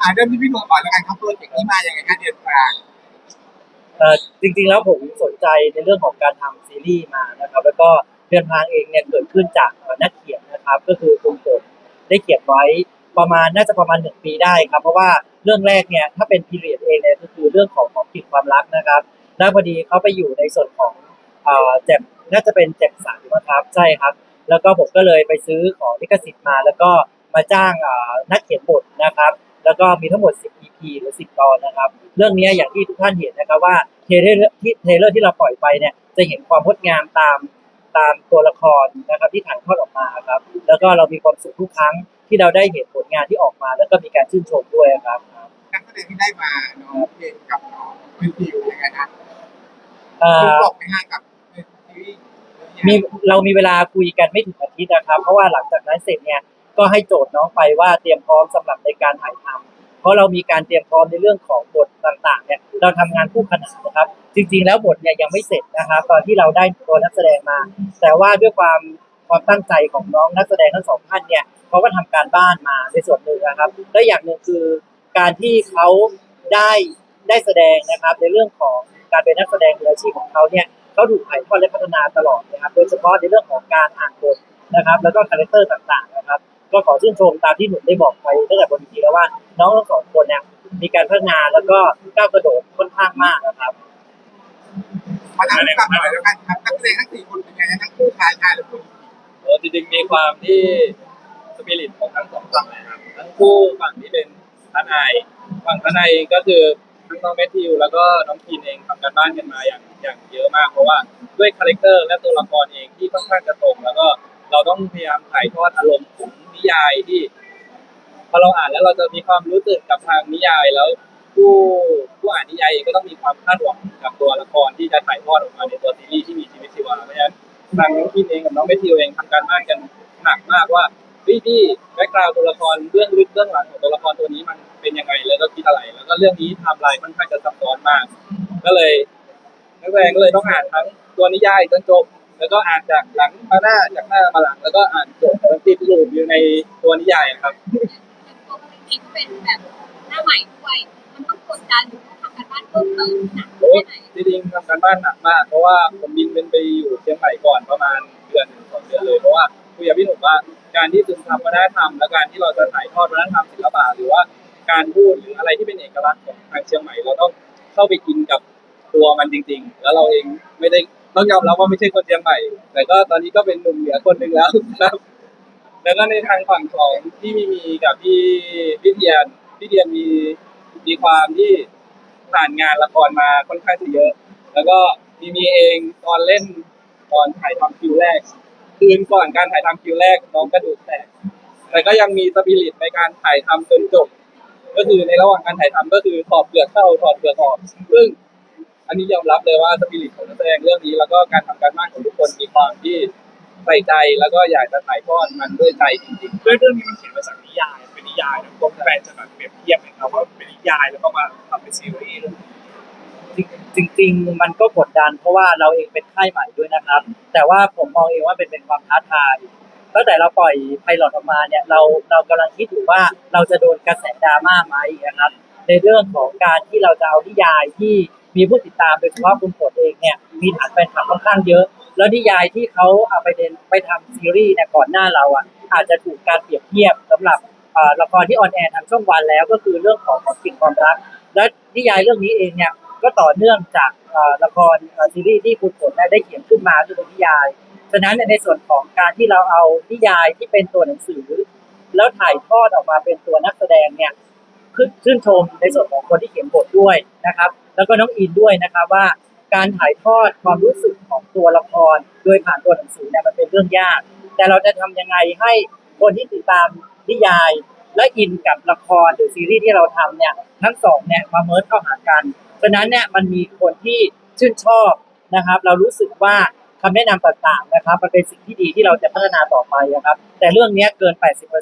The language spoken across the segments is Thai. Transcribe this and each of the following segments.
อ่าเริ่มที่พี่หนุ่มก่อนแล้วกันครับโปรเจกต์นี้มาอย่างไงคะเดือนกลางเอ่อจริงๆแล้วผมสนใจในเรื่องของการทำซีรีส์มานะครับ แล้วก็เดินทางเองเนี่ยเกิดขึ้นจากนักเขียนนะครับ ก็คือคุณฝนได้เขียนไว้ประมาณน่าจะประมาณหนึ่งปีได้ครับ เพราะว่าเรื่องแรกเนี่ยถ้าเป็นพีเรียดเองเนี่ยก็คือเรื่องของของกลิ่นความรักนะครับ แล้วพอดีเขาไปอยู่ในส่วนของเอ่อแจ่มน่าจะเป็นแจ่มใสนะครับใช่ครับ แล้วก็ผมก็เลยไปซื้อของลิขสิทธิ์มา แล้วก็มาจ้างเอ่อนักเขียนบทนะครับ แล้วก็มีทั้งหมด 10 EP หรือ 10 ตอนนะครับ เรื่องนี้อย่างที่ทุกท่านเห็นนะครับว่าเทเลอร์ที่เทเลอร์ที่เราปล่อยไปเนี่ยจะเห็นความงดงามตามตามตัวละครนะครับที่ถ่ายทอดออกมาครับ แล้วก็เรามีความสุขทุกครั้งที่เราได้เห็นผลงานที่ออกมา แล้วก็มีการชื่นชมด้วยครับนักแสดงที่ได้มาน้องเพลงกับน้องวิววิวยังไงนะเอ่คุณอบอกไปห้ากับซีรีส์มีเรามีเวลาคุยกันไม่ถึงอาทิตย์นะครับ เพราะว่าหลังจากนั้นเสร็จเนี่ย ก็ให้โจทย์น้องไปว่าเตรียมพร้อมสำหรับในการถ่ายทำเพราะเรามีการเตรียมพร้อมในเรื่องของบทต่างๆเนี่ยเราทำงานคู่ขนานนะครับ จริง ๆ แล้วบทเนี่ยยังไม่เสร็จนะครับตอนที่เราได้ตัวนักแสดงมา แต่ว่าด้วยความความตั้งใจของน้องนักแสดงทั้งสองท่านเนี่ยเขาก็ทำการบ้านมาในส่วนหนึ่งนะครับและอย่างหนึ่งคือการที่เขาได้ได้แสดงนะครับ ในเรื่องของการเป็นนักแสดงมืออาชีพของเขาเนี่ยเขาถูกถ่ายทอดและพัฒนาตลอดนะครับ โดยเฉพาะในเรื่องของการอ่านบทนะครับ แล้วก็คาแรคเตอร์ต่างๆนะครับ ก็ขอชื่นชมตามที่หนุ่มได้บอกไปตั้งแต่บนทีแล้วว่า น้องทั้งสองคนเนี่ยมีการพัฒนาแล้วก็ก้าวกระโดดค่อนข้างมากนะครับมาทำกับหน่อยแล้วกันครับนักแสดงทั้งสี่คนเป็นยังไงทั้งคู่ชายชายและผู้หญิงโอ้จริงๆมีความที่สปิริตของทั้งสองฝั่งนะครับทั้งคู่ฝั่งที่เป็นทนายฝั่งทนายก็คือทั้งน้องแมทธิวแล้วก็น้องพีนเองทำการบ้านกันมาอย่างอย่างเยอะมาก เพราะว่าด้วยคาแรคเตอร์และตัวละครเองที่ค่อนข้างจะตรงแล้วก็เราต้องพยายามถ่ายทอดอารมณ์ของ นิยายที่พอเราอ่านแล้วเราจะมีความรู้สึกกับทางนิยายแล้วผู้ผู้อ่านนิยายเองก็ต้องมีความคาดหวังกับตัวละครที่จะถ่ายทอดออกมาในตัวซีรีส์ที่มีชีวิตชีวาเพราะฉะนั้นทางน้องคินเองกับน้องเบททิวเองทำการบ้านกันหนักมากว่าพี่ที่แบ็กกราวตัวละครเรื่องลึกเรื่องหลังของตัวละครตัวนี้มันเป็นยังไงแล้วก็คิดอะไร แล้วก็เรื่องนี้ไทม์ไลน์ค่อนข้างจะซับซ้อนมาก ก็เลยนักแสดงก็เลยต้องอ่านทั้งตัวนิยายจนจบ แล้วก็อ่านจากหลังมาหน้าจากหน้ามาหลัง แล้วก็อ่านจบมันติดลูปอยู่ในตัวนิยายครับตัวมันเองก็เป็นแบบหน้าใหม่ด้วยมันต้องกดดันต้องทำการบ้านเพิ่มเติมหนักโอ้แค่ไหนจริงๆทำการบ้านหนักมาก เพราะว่าผมบินเป็นไปอยู่เชียงใหม่ก่อนประมาณเดือนหนึ่งสองเดือนเลยเพราะว่าคุยกับพี่หนุ่มว่าการที่ซึมซับวัฒนธรรมและการที่เราจะถ่ายทอดวัฒนธรรมศิลปะหรือว่าการพูดหรืออะไรที่เป็นเอกลักษณ์ของทางเชียงใหม่เราต้องเข้าไปกินกับตัวมันจริง ๆ แล้วเราเองไม่ได้ ต้องยอมรับว่าไม่ใช่คนเชียงใหม่ แต่ก็ตอนนี้ก็เป็นหนุ่มเหนือคนหนึ่งแล้วครับ แล้วก็ในทางฝั่งของพี่มีมีกับพี่พี่เทียนพี่เทียนมีมีความที่ผ่านงานละครมาค่อนข้างจะเยอะ แล้วก็มีมีเองตอนเล่นตอนถ่ายทำคิวแรก คืนก่อนการถ่ายทำคิวแรกน้องกระดูกแตกแต่ก็ยังมีสปิริตในการถ่ายทำจนจบ ก็คือในระหว่างการถ่ายทำก็คือถอดเปลือกเข้าถอดเปลือกออก ซึ่ง อันนี้ยอมรับเลยว่าสปิริตของนักแสดงเรื่องนี้ แล้วก็การทำการบ้านของทุกคนมีความที่ใส่ใจแล้วก็อยากจะถ่ายทอดมันด้วยใจจริงๆด้วยเรื่องนี้มันเขียนมาจากนิยายเป็นนิยายนะตัวแฟนจะแบบเปรียบเทียบไหมครับว่าเป็นนิยายแล้วก็มาทำเป็นซีรีส์เรื่องนี้จริง ๆ มันก็กดดันเพราะว่าเราเองเป็นค่ายใหม่ด้วยนะครับ แต่ว่าผมมองเองว่าเป็นเป็นความท้าทายตั้งแต่เราปล่อยไพลอตออกมาเนี่ยเราเรากำลังคิดอยู่ว่าเราจะโดนกระแสดราม่าไหมนะครับ ในเรื่องของการที่เราจะเอานิยายที่ มีผู้ติดตามโดยเฉพาะคุณโปรดเองเนี่ยมีฐานแฟนคลับค่อนข้างเยอะ แล้วนิยายที่เขาเอาไปเดนไปทำซีรีส์เนี่ยก่อนหน้าเราอะอาจจะถูกการเปรียบเทียบสำหรับละครที่ออนแอร์ทางช่องวันแล้วก็คือเรื่องของของสิ่งความรัก และนิยายเรื่องนี้เองเนี่ยก็ต่อเนื่องจากละครซีรีส์ที่คุณฝนได้เขียนขึ้นมาคือเป็นนิยาย ฉะนั้นในส่วนของการที่เราเอานิยายที่เป็นตัวหนังสือ แล้วถ่ายทอดออกมาเป็นตัวนักแสดงเนี่ยขึ้นชื่นชมในส่วนของคนที่เขียนบทด้วยนะครับ แล้วก็น้องอินด้วยนะครับว่า การถ่ายทอดความรู้สึกของตัวละคร โดยผ่านตัวหนังสือเนี่ยมันเป็นเรื่องยาก แต่เราจะทำยังไงให้คนที่ติดตามนิยาย และอินกับละครหรือซีรีส์ที่เราทำเนี่ยทั้งสองเนี่ยมาเมิร์เข้าหากันฉะนั้นเนี่ยมันมีคนที่ชื่นชอบนะครับ เรารู้สึกว่าคำแนะนำต่างๆนะครับ มันเป็นสิ่งที่ดีที่เราจะพัฒนาต่อไปนะครับ แต่เรื่องนี้เกิน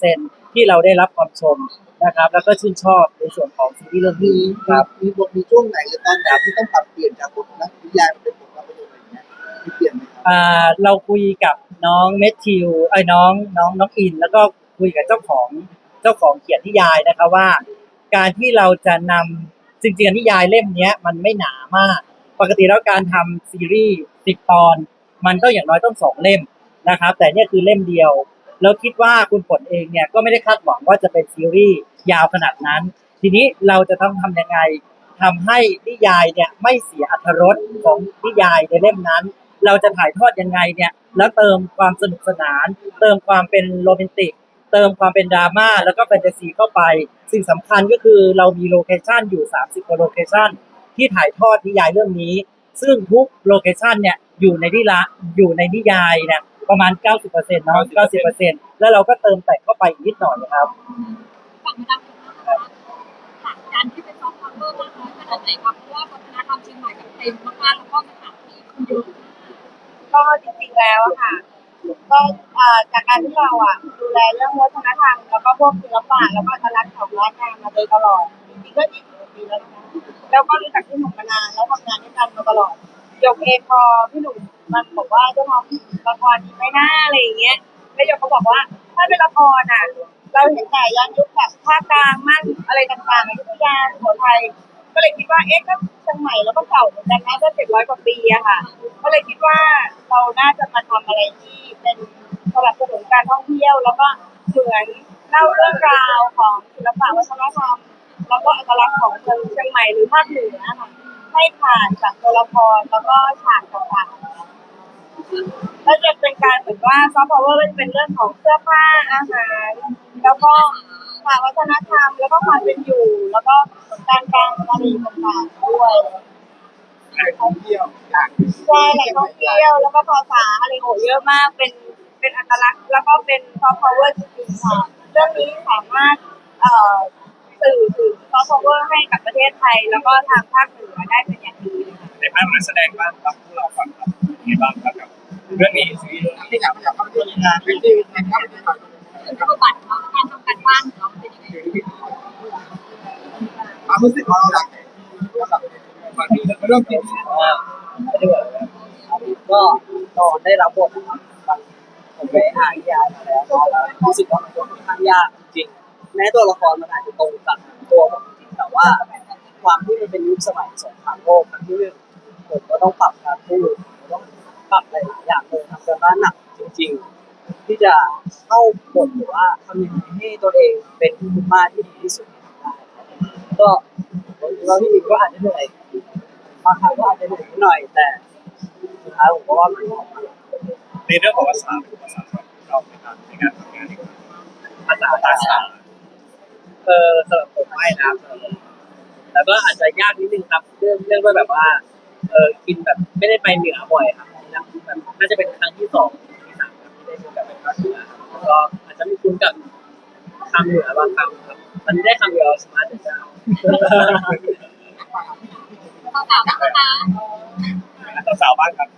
80%ที่เราได้รับความชม นะครับ แล้วก็ชื่นชอบในส่วนของซีรีส์เรื่องนี้ครับ มีบทมีช่วงไหนหรือตอนไหนที่ต้องปรับเปลี่ยนจากบทนักนิยายมาเป็นบทภาพยนตร์อะไรอย่างเงี้ยมีเปลี่ยนไหมครับอ่าเราคุยกับน้องเมทธิวไอ้ยน้องน้องน้องอิน แล้วก็คุยกับเจ้าของเจ้าของเขียนนิยายนะครับว่า การที่เราจะนำจริงๆนิยายเล่มเนี้ย มันไม่หนามาก ปกติแล้วการทำซีรีส์สิบตอน มันก็อย่างน้อยต้องสองเล่มนะครับ แต่เนี่ยคือเล่มเดียว แล้วคิดว่าคุณฝนเองเนี่ยก็ไม่ได้คาดหวังว่าจะเป็นซีรีส์ยาวขนาดนั้น ทีนี้เราจะต้องทำยังไงทำให้นิยายเนี่ยไม่เสียอรรถรสของนิยายในเล่มนั้น เราจะถ่ายทอดยังไงเนี่ยแล้วเติมความสนุกสนาน เติมความเป็นโรแมนติก เติมความเป็นดราม่าแล้วก็แฟนตาซีเข้าไป สิ่งสำคัญก็คือเรามีโลเคชันอยู่ 30กว่าโลเคชันที่ถ่ายทอดนิยายเรื่องนี้ ซึ่งทุกโลเคชันเนี่ยอยู่ในนิละอยู่ในนิยายเนี่ย ประมาณ 90%เนาะ90%แล้วเราก็เติมแต่งเข้าไปอีกนิดหน่อยนะครับฝั่งมาดามนะคะค่ะการที่เป็นซอฟต์พาวเวอร์มากน้อยขนาดไหนครับเพราะว่าวัฒนธรรมเชียงใหม่แบบเต็มมากๆแล้วก็สถานที่เยอะก็จริงๆแล้วอะค่ะก็เอ่อจากการที่เราอะดูแลเรื่องวัฒนธรรมแล้วก็พวกศิลปะแล้วก็อัตลักษณ์ของร้านงานมาโดยตลอดจริงๆก็ยี่สิบกว่าปีแล้วนะคะแล้วก็รู้จักพี่หนุ่มมานานแล้วทำงานด้วยกันมาตลอดห ยกเองพอพี่หนุ่มมันบอกว่าจะทำละครดีไหมหน้าอะไรอย่างเงี้ยแล้วยกก็บอกว่า ถ้าเป็นละครอะ เราเห็นแต่ย้อนยุคแบบภาคกลางมั่นอะไรต่างๆอยุธยาสุโขทัยก็เลยคิดว่าเอ๊ะก็เชียงใหม่แล้วก็เก่าเหมือนกันนะก็เจ็ดร้อยกว่าปีอะค่ะ ก็เลยคิดว่าเราน่าจะมาทำอะไรที่เป็นสนับสนุนการท่องเที่ยว แล้วก็เหมือนเล่าเรื่องราวของศิลปะวัฒนธรรมแล้วก็อัตลักษณ์ของเชียงใหม่หรือภาคเหนือค่ะ ให้ผ่านจากตัวละครแล้วก็ฉากต่างๆแล้วจะเป็นการเหมือนว่าซอฟต์พาวเวอร์เป็นเรื่องของเสื้อผ้าอาหาร แล้วก็ผ่าวัฒนธรรม แล้วก็ความเป็นอยู่ แล้วก็การกลารอะไรต่างๆด้วยแหล่งท่องเที่ยวใช่แหล่งท่องเที่ยวแล้วก็ภาษาอะไรโหเยอะมากเป็นเป็นอัตลักษณ์ แล้วก็เป็นซอฟต์พาวเวอร์จริงๆค่ะเรื่องนี้สามารถเอ่อ สื่อถึงซอฟต์พาวเวอร์ให้กับประเทศไทย แล้วก็ทางภาคเหนือได้เป็นอย่างดีเลยค่ะในภาคนักแสดงบ้างครับพวกเราฟังครับยังไงบ้างครับกับเรื่องนี้ซีรีส์เรื่องนี้ที่อยากอยากเข้าไปดูงานเป็นที่งานเข้าไปดูงานคือบัตรการทำการบ้านของเราเป็นยังไงความรู้สึกของเราหลักเนี่ยบางทีเราเริ่มกินว่าไม่ได้แบบก็ได้รับบทผมไปอ่านยาแล้วรู้สึกว่ามันค่อนข้างยากจริงแม้ตัวละครมัน เป็นยุคสมัยสงครามโลกครั้งที่หนึ่งผมก็ต้องปรับการพูดผมต้องปรับหลายๆอย่างเลยทำการบ้านหนักจริง ๆ ที่จะเข้าบทหรือว่าทำยังไงให้ตัวเองเป็นคุณมาที่ดีที่สุดได้ก็ผมคิดว่าพี่อิมก็อาจจะเหนื่อยบางครั้งก็อาจจะเหนื่อยนิดหน่อย แต่สุดท้ายผมก็ว่ามันออกมาในเรื่องของภาษาเป็นภาษาของเราในการในการทำงานในภาษาภาษาเออสำหรับผมไม่นะครับสำหรับผม แต่ก็อาจจะยากนิดนึงครับ เรื่องเรื่องว่าแบบว่า เออกินแบบไม่ได้ไปเหนือบ่อยครับนะแบบน่าจะเป็นครั้งที่สองที่สามครับที่ได้มีโอกาสไปภาคเหนือครับแล้วก็อาจจะไม่คุ้นกับคำเหนือบางคำครับ มันได้คำเดียวสมาร์ทเจ้าเราถามนะคะสาวๆบ้างครับ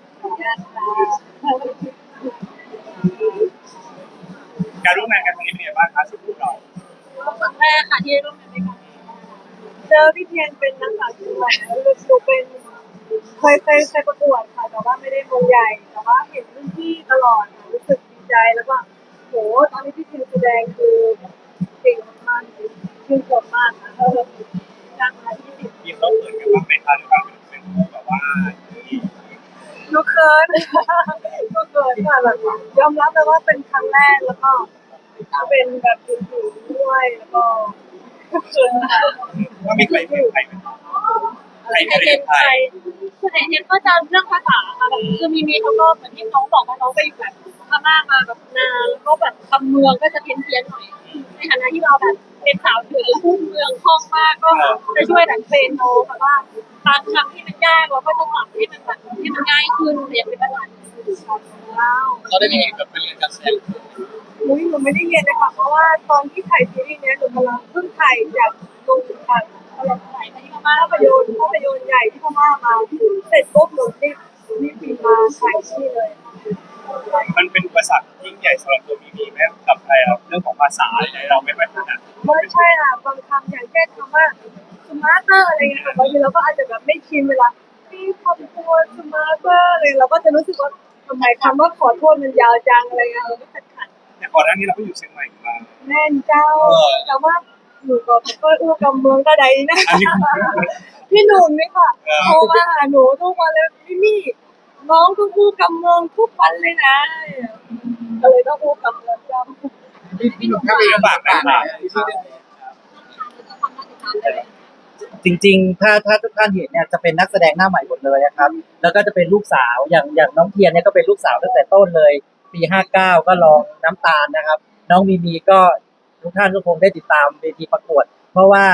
การร่วมงานกันครั้งนี้เป็นยังไงบ้างครับสำหรับพวกเราครั้งแรกค่ะที่ได้ร่วมงานด้วยกัน เจอพี่เทียนเป็นนักสาวเชียงใหม่แล้วดูเป็นเคยเคยเคยประกวดค่ะแต่ว่าไม่ได้วงใหญ่ แต่ว่าเห็นรุ่นพี่ตลอดค่ะรู้สึกดีใจแล้วก็โหตอนนี้พี่เทียนแสดงคือเก่งมากชื่นชมมากค่ะเออการมาที่สิบยิมต้องเขินกันบ้างไหมคะหรือว่าเป็นแบบว่าหนูเขินหนูเขินค่ะแบบยอมรับเลยว่าเป็นครั้งแรกแล้วก็เป็นแบบถึงๆด้วยแล้วก็ ว่ามีใครเป็นใครเป็นใครใครเป็นใครรส่วนใหญ่เนี่ยก็จะเรื่องภาษาค่ะแบบคือมีมีเขาก็เหมือนที่น้องบอกว่าน้องไปอยู่แบบพม่ามาแบบนานแล้วก็แบบคำเมืองก็จะเพี้ยนเพี้ยนหน่อย ในฐานะที่เราแบบเป็นสาวเหนือพูดเมืองคล่องมากก็จะช่วยดันเฟนโนแบบว่าบางคำที่มันยากเราก็จะปรับให้มันแบบให้มันง่ายขึ้นอย่างเป็นภาษาว้าวเขาได้มีแบบไปเรียนการแสดง มุ้ยหนูไม่ได้เรียนเลยค่ะเพราะว่าตอนที่ถ่ายซีรีส์เนี้ยหนูกำลังเพิ่งถ่ายจากกรุงค่ะกำลังถ่ายที่พม่าภาพยนตร์ภาพยนตร์ใหญ่ที่พม่ามาเสร็จปุ๊บหนูรีบรีบบินมาถ่ายที่เลยมันเป็นอุปสรรคยิ่งใหญ่สำหรับตัวมีมีไหมกับใครครับเรื่องของภาษาอะไรเราไม่ค่อยถนัดไม่ใช่ค่ะบางคำอย่างเช่นคำว่าสมาร์เตอร์อะไรเงี้ยค่ะบางทีเราก็อาจจะแบบไม่ชินเวลาที่คำตัวสมาร์เตอร์อะไรเราก็จะรู้สึกว่าทำไมคำว่าขอโทษมันยาวจังอะไรเงี้ยเราก็ขัดขัดแต่ ก่อนหน้านี้เราก็อยู่เชียงใหม่มาแม่นเจ้าแต่ว่าหนูก็ไม่ค่อยอู้กับเมืองกระไดนะอันนี้พี่หนุ่มนี่ค่ะโทรมาหาหนูทุกวันเลยพี่มี่น้องก็อู้กับเมืองทุกวันเลยนะก็เลยต้องอู้กับเมืองจำพี่หนุ่มถ้าเป็นฝากนะครับจริงๆ ถ้าถ้าทุกท่านเห็นเนี่ยจะเป็นนักแสดงหน้าใหม่หมดเลยนะครับ แล้วก็จะเป็นลูกสาวอย่างอย่างน้องเทียนเนี่ยก็เป็นลูกสาวตั้งแต่ต้นเลย ปี 59 ก็ลองน้ำตาลนะครับ น้องมีมีก็ทุกท่านก็คงได้ติดตามเวทีประกวด เพราะว่า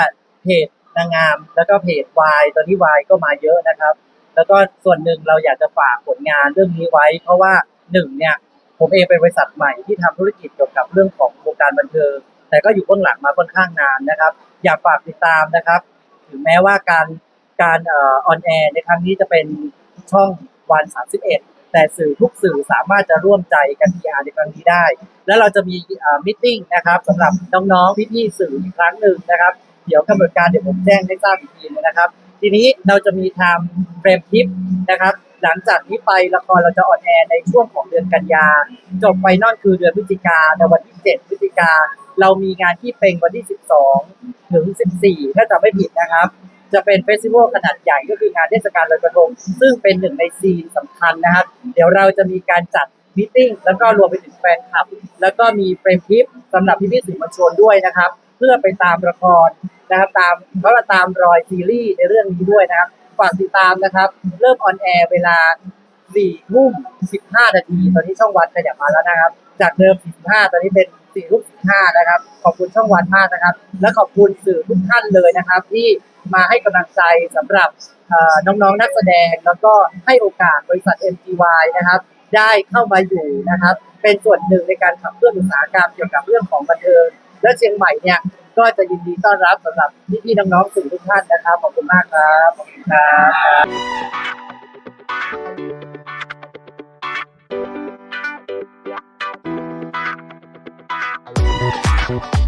เพจนางงาม แล้วก็เพจวายตอนนี้วายก็มาเยอะนะครับ แล้วก็ส่วนหนึ่งเราอยากจะฝากผลงานเรื่องนี้ไว้ เพราะว่าหนึ่งเนี่ยผมเองเป็นบริษัทใหม่ที่ทำธุรกิจเกี่ยวกับเรื่องของวงการบันเทิงแต่ก็อยู่เบื้องหลังมาค่อนข้างนานนะครับ อยากฝากติดตามนะครับ ถึงแม้ว่าการการเออนแอร์ในครั้งนี้จะเป็นช่องวัน 31 แต่สื่อทุกสื่อสามารถจะร่วมใจกัน PR ในครั้งนี้ได้ แล้วเราจะมีมิ팅นะครับสำหรับน้องๆพี่ๆสื่ออีกครั้งหนึ่งนะครับ เดี๋ยวกำหนดการเดี๋ยวผมแจ้งให้ทราบอีกทีนึงนะครับ ทีนี้เราจะมีทำเฟรมทิปนะครับหลังจากนี้ไปละครเราจะออนแอร์ในช่วงของเดือนกันยา จบไฟนอลคือเดือนพฤศจิกาในวันที่ 7 พฤศจิกา เรามีงานที่เป็งวันที่ 12 ถึง 14 ถ้าจำไม่ผิดนะครับ จะเป็นเฟสติวัลขนาดใหญ่ก็คืองานเทศกาลลอยกระทง ซึ่งเป็นหนึ่งในซีนสำคัญนะครับ เดี๋ยวเราจะมีการจัดมิ팅แล้วก็รวมไปถึงแฟนคลับ แล้วก็มีเฟรมคลิปสำหรับพี่ๆสื่อมวลชนด้วยนะครับ เพื่อไปตามละครนะครับตามเขาจะตามรอยซีรีส์ในเรื่องนี้ด้วยนะครับฝากติดตามนะครับ เริ่มออนแอร์เวลา4ทุ่ม15 นาที ตอนนี้ช่องวันขยับมาแล้วนะครับ จากเดิม45ตอนนี้เป็น4ทุ่ม15 นะครับ ขอบคุณช่องวันมากนะครับ และขอบคุณสื่อทุกท่านเลยนะครับที่ มาให้กำลังใจสำหรับน้องๆนักแสดง แล้วก็ให้โอกาสบริษัท MGY นะครับ ได้เข้ามาอยู่นะครับ เป็นส่วนหนึ่งในการขับเคลื่อนอุตสาหกรรมเกี่ยวกับเรื่องของบันเทิงและเชียงใหม่เนี่ยก็จะยินดีต้อนรับสำหรับพี่ๆน้องๆสื่อทุกท่านนะครับขอบคุณมากครับขอบคุณครับ